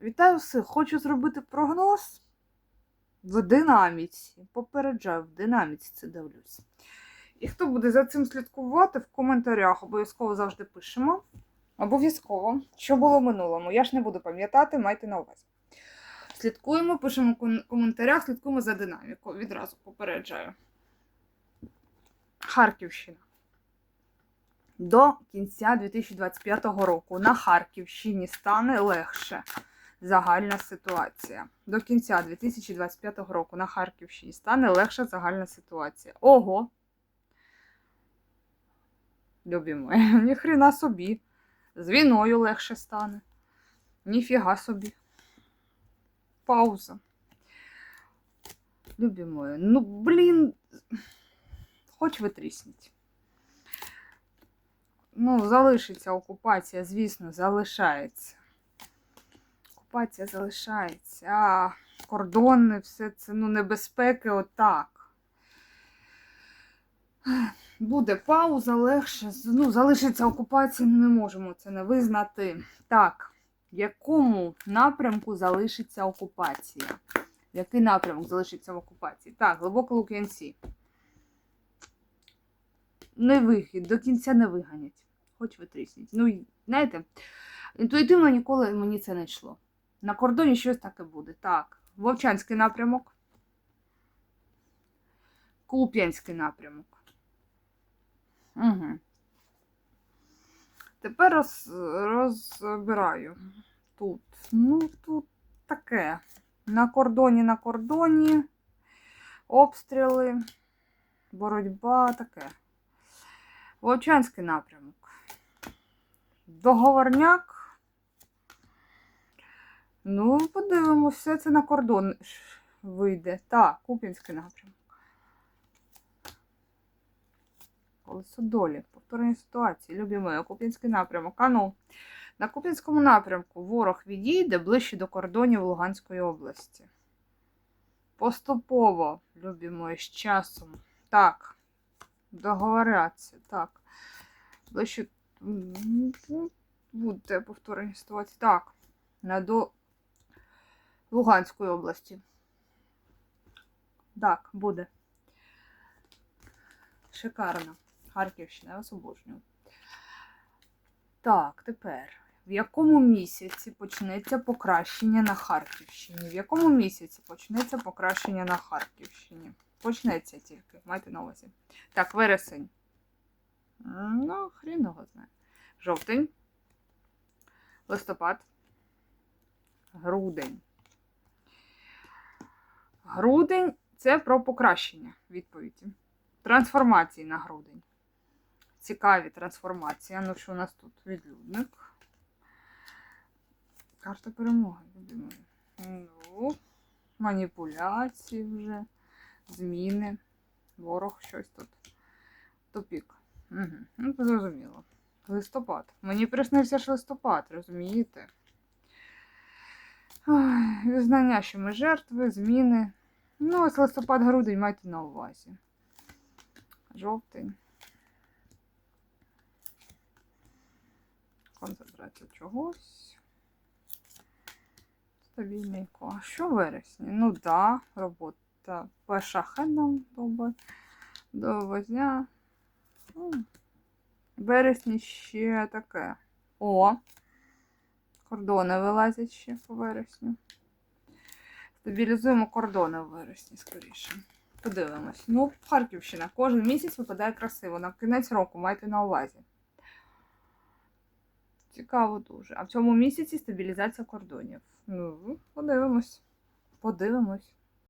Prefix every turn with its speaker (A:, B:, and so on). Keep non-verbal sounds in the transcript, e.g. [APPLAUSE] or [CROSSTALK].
A: Вітаю всіх! Хочу зробити прогноз в динаміці. Попереджаю, в динаміці це дивлюсь. І хто буде за цим слідкувати в коментарях, обов'язково завжди пишемо. Обов'язково, що було в минулому. Я ж не буду пам'ятати, майте на увазі. Слідкуємо, пишемо в коментарях, слідкуємо за динамікою. Відразу попереджаю. Харківщина. До кінця 2025 року на Харківщині стане легше загальна ситуація. До кінця 2025 року на Харківщині стане легша загальна ситуація. Ого! Любі мої, [LAUGHS] ніхрена собі. З війною легше стане. Ніфіга собі. Пауза. Любі мої, ну блін, хоч ви трісніть. Ну, залишиться окупація, звісно, залишається. Окупація залишається. А кордони, все це ну, небезпеки, отак. Буде пауза, легше. Ну, залишиться окупація, не можемо це не визнати. Так, в якому напрямку залишиться окупація? Який напрямок залишиться в окупації? Так, глибоко Лук'янці. Не вихід, до кінця не виганять. Хоч ви трісніть. Ну, знаєте, інтуїтивно ніколи мені це не йшло. На кордоні щось таке буде. Так, Вовчанський напрямок. Куп'янський напрямок. Угу. Тепер роз, розбираю. Тут. Ну, тут таке. На кордоні, на кордоні. Обстріли, боротьба, таке. Вовчанський напрямок. Договорняк. Ну, подивимося, це на кордон вийде. Так, Куп'янський напрямок. Колесо долі. Повторення ситуації. Любі мої, Куп'янський напрямок. А ну, на Куп'янському напрямку ворог відійде ближче до кордонів Луганської області. Поступово, любимої, з часом. Так. Договоряться. Так. Ближче. Буде повторення ситуації. Так. На до Луганської області. Так, буде. Шикарно. Харківщина, я обожнюю. Так, тепер. В якому місяці почнеться покращення на Харківщині? В якому місяці почнеться покращення на Харківщині? Почнеться тільки, майте на увазі. Так, вересень. Ну, хрін його знає. Жовтень. Листопад. Грудень. Грудень це про покращення відповіді. Трансформації на грудень. Цікаві трансформації. Ну, що у нас тут? Відлюдник. Карта перемоги. Ну, маніпуляції вже, зміни. Ворог щось тут. Топік. Угу. Ну, зрозуміло. Листопад. Мені приснився ж листопад, розумієте? Ой, Визнання, що ми жертви, зміни. Ну, ось листопад-грудень майте на увазі. Жовтень. Концентрація чогось. Стабільненько. А що в вересні? Ну да, робота по шахедам доба. До возня. Ну, вересні ще таке. О! Кордони вилазять ще по вересню. Стабілізуємо кордони в вересні, скоріше. Подивимось. Ну, Харківщина. Кожен місяць випадає красиво. На кінець року майте на увазі. Цікаво дуже. А в цьому місяці стабілізація кордонів. Ну, подивимось. Подивимось.